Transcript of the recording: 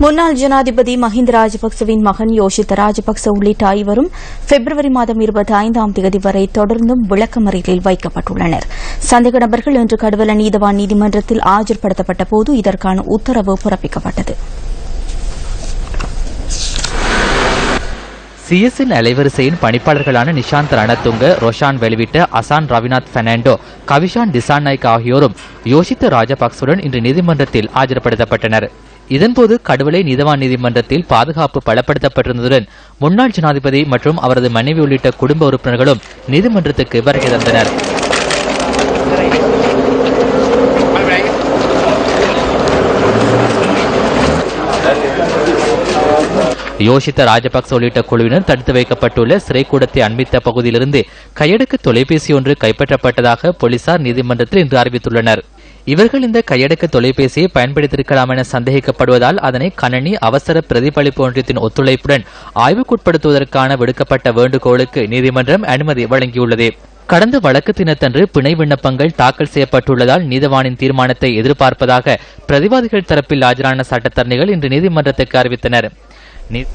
முன்னாள் ஜனாதிபதி மஹிந்த ராஜபக்சவின் மகன் யோஷித் ராஜபக்ச உள்ளிட்ட ஐவரும் பிப்ரவரி மாதம் இருபத்தி ஐந்தாம் தேதி வரை தொடர்ந்தும் விளக்கமறியலில் வைக்கப்பட்டுள்ளனர். சந்தேக நபர்கள் இன்று கடுவல நீதவான் நீதிமன்றத்தில் ஆஜர்படுத்தப்பட்ட போது இதற்கான உத்தரவு பிறப்பிக்கப்பட்டது. சிஎஸ்என் அலைவரிசையின் பணிப்பாளர்களான நிஷாந்த் ரணத்துங்க ரொஷான் வெளிவிட்ட அசான் ரவிநாத் பெர்னாண்டோ கவிஷான் டிசாநாய்க் ஆகியோரும் யோசித்த ராஜபக்சுடன் இன்று நீதிமன்றத்தில் ஆஜர்படுத்தப்பட்டனர். இதன்போது கடுவலை நீதவான் நீதிமன்றத்தில் பாதுகாப்பு பலப்படுத்தப்பட்டிருந்ததுடன் முன்னாள் ஜனாதிபதி மற்றும் அவரது மனைவி உள்ளிட்ட குடும்ப உறுப்பினர்களும் நீதிமன்றத்துக்கு வருகை தந்தனர். யோசித்த ராஜபக்ச உள்ளிட்ட குழுவினர் தடுத்து வைக்கப்பட்டுள்ள சிறைக்கூடத்தை அண்மித்த பகுதியிலிருந்து கையடக்கு தொலைபேசி ஒன்று கைப்பற்றப்பட்டதாக போலீசார் நீதிமன்றத்தில் இன்று அறிவித்துள்ளனர். இவர்கள் இந்த கையடக்க தொலைபேசியை பயன்படுத்தியிருக்கலாம் என சந்தேகிக்கப்படுவதால் அதனை கணனி அவசர பிரதிபலிப்பு ஒன்றியத்தின் ஒத்துழைப்புடன் ஆய்வுக்குட்படுத்துவதற்கான விடுக்கப்பட்ட வேண்டுகோளுக்கு நீதிமன்றம் அனுமதி வழங்கியுள்ளது. கடந்த வழக்கு தினத்தன்று பிணை விண்ணப்பங்கள் தாக்கல் செய்யப்பட்டுள்ளதால் நீதவானின் தீர்மானத்தை எதிர்பார்ப்பதாக பிரதிவாதிகள் தரப்பில் ஆஜரான சட்டத்தரணிகள் இன்று நீதிமன்றத்துக்கு அறிவித்தனர். 你